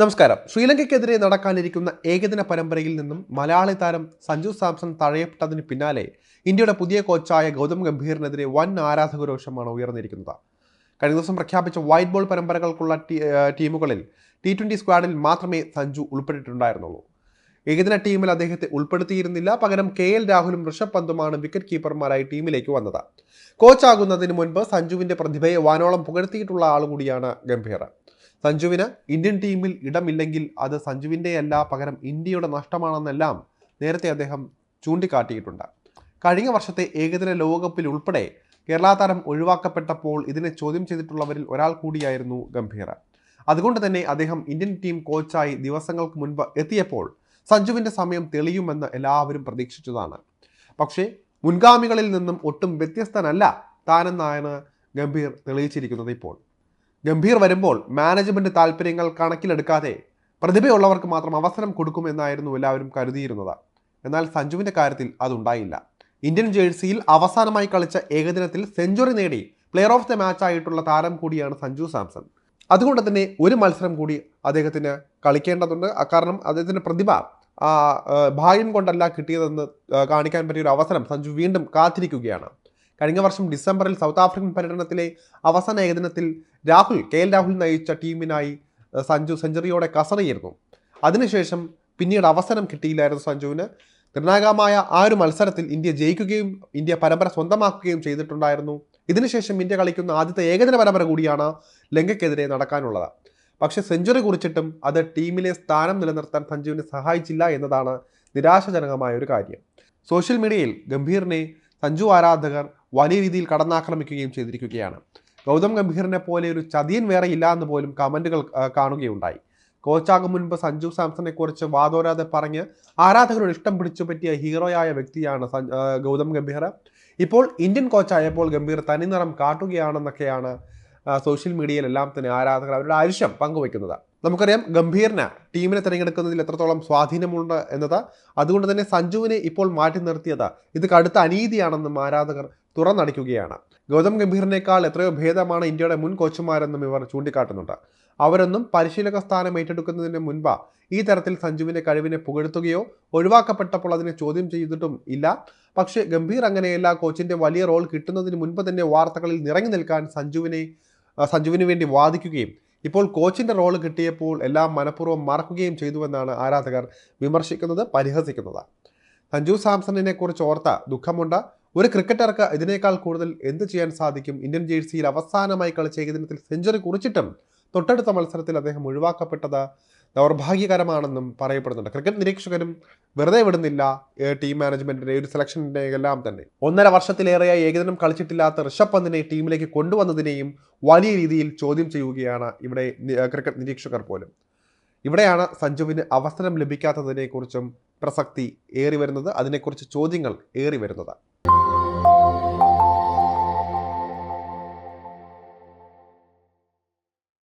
നമസ്കാരം. ശ്രീലങ്കയ്ക്കെതിരെ നടക്കാനിരിക്കുന്ന ഏകദിന പരമ്പരയിൽ നിന്നും മലയാളി താരം സഞ്ജു സാംസൺ തഴയപ്പെട്ടതിന് പിന്നാലെ ഇന്ത്യയുടെ പുതിയ കോച്ചായ ഗൗതം ഗംഭീറിനെതിരെ വൻ ആരാധകരോഷമാണ് ഉയർന്നിരിക്കുന്നത്. കഴിഞ്ഞ ദിവസം പ്രഖ്യാപിച്ച വൈറ്റ് ബോൾ പരമ്പരകൾക്കുള്ള ടീമുകളിൽ ടി ട്വന്റി സ്ക്വാഡിൽ മാത്രമേ സഞ്ജു ഉൾപ്പെട്ടിട്ടുണ്ടായിരുന്നുള്ളൂ. ഏകദിന ടീമിൽ അദ്ദേഹത്തെ ഉൾപ്പെടുത്തിയിരുന്നില്ല. പകരം കെ എൽ രാഹുലും ഋഷഭ് പന്തുമാണ് വിക്കറ്റ് കീപ്പർമാരായി ടീമിലേക്ക് വന്നത്. കോച്ചാകുന്നതിന് മുൻപ് സഞ്ജുവിന്റെ പ്രതിഭയെ വാനോളം പുകഴ്ത്തിയിട്ടുള്ള ആളുകൂടിയാണ് ഗംഭീർ. സഞ്ജുവിന് ഇന്ത്യൻ ടീമിൽ ഇടമില്ലെങ്കിൽ അത് സഞ്ജുവിന്റെയല്ല പകരം ഇന്ത്യയുടെ നഷ്ടമാണെന്നെല്ലാം നേരത്തെ അദ്ദേഹം ചൂണ്ടിക്കാട്ടിയിട്ടുണ്ട്. കഴിഞ്ഞ വർഷത്തെ ഏകദിന ലോകകപ്പിൽ ഉൾപ്പെടെ കേരള താരം ഒഴിവാക്കപ്പെട്ടപ്പോൾ ഇതിനെ ചോദ്യം ചെയ്തിട്ടുള്ളവരിൽ ഒരാൾ കൂടിയായിരുന്നു ഗംഭീർ. അതുകൊണ്ട് തന്നെ അദ്ദേഹം ഇന്ത്യൻ ടീം കോച്ചായി ദിവസങ്ങൾക്ക് മുൻപ് എത്തിയപ്പോൾ സഞ്ജുവിന്റെ സമയം തെളിയുമെന്ന് എല്ലാവരും പ്രതീക്ഷിച്ചതാണ്. പക്ഷേ മുൻഗാമികളിൽ നിന്നും ഒട്ടും വ്യത്യസ്തനല്ല താനെന്നാണ് ഗംഭീർ തെളിയിച്ചിരിക്കുന്നത് ഇപ്പോൾ. ഗംഭീർ വരുമ്പോൾ മാനേജ്മെന്റ് താല്പര്യങ്ങൾ കണക്കിലെടുക്കാതെ പ്രതിഭയുള്ളവർക്ക് മാത്രം അവസരം കൊടുക്കുമെന്നായിരുന്നു എല്ലാവരും കരുതിയിരുന്നത്. എന്നാൽ സഞ്ജുവിന്റെ കാര്യത്തിൽ അതുണ്ടായില്ല. ഇന്ത്യൻ ജേഴ്സിയിൽ അവസാനമായി കളിച്ച ഏകദിനത്തിൽ സെഞ്ചുറി നേടി പ്ലെയർ ഓഫ് ദ മാച്ച് ആയിട്ടുള്ള താരം കൂടിയാണ് സഞ്ജു സാംസൺ. അതുകൊണ്ട് തന്നെ ഒരു മത്സരം കൂടി അദ്ദേഹത്തിന് കളിക്കേണ്ടതുണ്ട്. കാരണം അദ്ദേഹത്തിന്റെ പ്രതിഭ ഭാഗ്യം കൊണ്ടല്ല കിട്ടിയതെന്ന് കാണിക്കാൻ പറ്റിയ ഒരു അവസരം സഞ്ജു വീണ്ടും കാത്തിരിക്കുകയാണ്. കഴിഞ്ഞ വർഷം ഡിസംബറിൽ സൗത്ത് ആഫ്രിക്കൻ പര്യടനത്തിലെ അവസാന ഏകദിനത്തിൽ രാഹുൽ കെ എൽ രാഹുൽ നയിച്ച ടീമിനായി സഞ്ജു സെഞ്ചുറിയോടെ കസറിയിരുന്നു. അതിനുശേഷം പിന്നീട് അവസരം കിട്ടിയില്ലായിരുന്നു സഞ്ജുവിന്. നിർണായകമായ ആ ഒരു മത്സരത്തിൽ ഇന്ത്യ ജയിക്കുകയും ഇന്ത്യ പരമ്പര സ്വന്തമാക്കുകയും ചെയ്തിട്ടുണ്ടായിരുന്നു. ഇതിനുശേഷം ഇന്ത്യ കളിക്കുന്ന ആദ്യത്തെ ഏകദിന പരമ്പര കൂടിയാണ് ലങ്കയ്ക്കെതിരെ നടക്കാനുള്ളത്. പക്ഷേ സെഞ്ചുറി കുറിച്ചിട്ടും അത് ടീമിലെ സ്ഥാനം നിലനിർത്താൻ സഞ്ജുവിനെ സഹായിച്ചില്ല എന്നതാണ് നിരാശാജനകമായ ഒരു കാര്യം. സോഷ്യൽ മീഡിയയിൽ ഗംഭീറിനെ സഞ്ജു ആരാധകർ വലിയ രീതിയിൽ കടന്നാക്രമിക്കുകയും ചെയ്തിരിക്കുകയാണ്. ഗൗതം ഗംഭീറിനെ പോലെ ഒരു ചതിയൻ വേറെ ഇല്ല എന്ന് പോലും കമന്റുകൾ കാണുകയുണ്ടായി. കോച്ചാകും മുൻപ് സഞ്ജു സാംസണെക്കുറിച്ച് വാദോരാതെ പറഞ്ഞ് ആരാധകരുടെ ഇഷ്ടം പിടിച്ചു പറ്റിയ ഹീറോയായ വ്യക്തിയാണ് ഗൗതം ഗംഭീർ. ഇപ്പോൾ ഇന്ത്യൻ കോച്ചായപ്പോൾ ഗംഭീർ തനിനിറം കാട്ടുകയാണെന്നൊക്കെയാണ് സോഷ്യൽ മീഡിയയിലെല്ലാം തന്നെ ആരാധകർ അവരുടെ ആവശ്യം പങ്കുവയ്ക്കുന്നത്. നമുക്കറിയാം ഗംഭീറിന് ടീമിനെ തിരഞ്ഞെടുക്കുന്നതിൽ എത്രത്തോളം സ്വാധീനമുണ്ട് എന്നത്. അതുകൊണ്ട് തന്നെ സഞ്ജുവിനെ ഇപ്പോൾ മാറ്റി നിർത്തിയത്. ഇത് കടുത്ത അനീതിയാണെന്നും ആരാധകർ തുറന്നടിക്കുകയാണ്. ഗൗതം ഗംഭീറിനേക്കാൾ എത്രയോ ഭേദമാണ് ഇന്ത്യയുടെ മുൻ കോച്ചുമാരെന്നും ഇവർ ചൂണ്ടിക്കാട്ടുന്നുണ്ട്. അവരൊന്നും പരിശീലക സ്ഥാനം ഏറ്റെടുക്കുന്നതിന് മുൻപ് ഈ തരത്തിൽ സഞ്ജുവിന്റെ കഴിവിനെ പുകഴ്ത്തുകയോ ഒഴിവാക്കപ്പെട്ടപ്പോൾ അതിനെ ചോദ്യം ചെയ്തിട്ടും ഇല്ല. പക്ഷേ ഗംഭീർ അങ്ങനെയല്ല കോച്ചിന്റെ വലിയ റോൾ കിട്ടുന്നതിന് മുൻപ് തന്നെ വാർത്തകളിൽ നിറങ്ങി നിൽക്കാൻ സഞ്ജുവിനെ സഞ്ജുവിന് വേണ്ടി വാദിക്കുകയും ഇപ്പോൾ കോച്ചിന്റെ റോൾ കിട്ടിയപ്പോൾ എല്ലാം മനഃപൂർവം മറക്കുകയും ചെയ്തുവെന്നാണ് ആരാധകർ വിമർശിക്കുന്നത് പരിഹസിക്കുന്നത്. സഞ്ജു സാംസണിനെ കുറിച്ച് ഓർത്ത ദുഃഖമുണ്ട്. ഒരു ക്രിക്കറ്റർക്ക് ഇതിനേക്കാൾ കൂടുതൽ എന്ത് ചെയ്യാൻ സാധിക്കും? ഇന്ത്യൻ ജേഴ്സിയിൽ അവസാനമായി കളിച്ച ഏകദിനത്തിൽ സെഞ്ചുറി കുറിച്ചിട്ടും തൊട്ടടുത്ത മത്സരത്തിൽ അദ്ദേഹം ഒഴിവാക്കപ്പെട്ടത് ദൗർഭാഗ്യകരമാണെന്നും പറയപ്പെടുന്നുണ്ട്. ക്രിക്കറ്റ് നിരീക്ഷകരും വെറുതെ വിടുന്നില്ല ടീം മാനേജ്മെന്റിന്റെ ഒരു സെലക്ഷന്റെ എല്ലാം തന്നെ. ഒന്നര വർഷത്തിലേറെയായി ഏകദിനം കളിച്ചിട്ടില്ലാത്ത ഋഷഭ് പന്തിനെ ടീമിലേക്ക് കൊണ്ടുവന്നതിനെയും വലിയ രീതിയിൽ ചോദ്യം ചെയ്യുകയാണ് ഇവിടെ ക്രിക്കറ്റ് നിരീക്ഷകർ പോലും. ഇവിടെയാണ് സഞ്ജുവിന് അവസരം ലഭിക്കാത്തതിനെക്കുറിച്ചും പ്രസക്തി ഏറി വരുന്നത് അതിനെക്കുറിച്ച് ചോദ്യങ്ങൾ ഏറി വരുന്നത്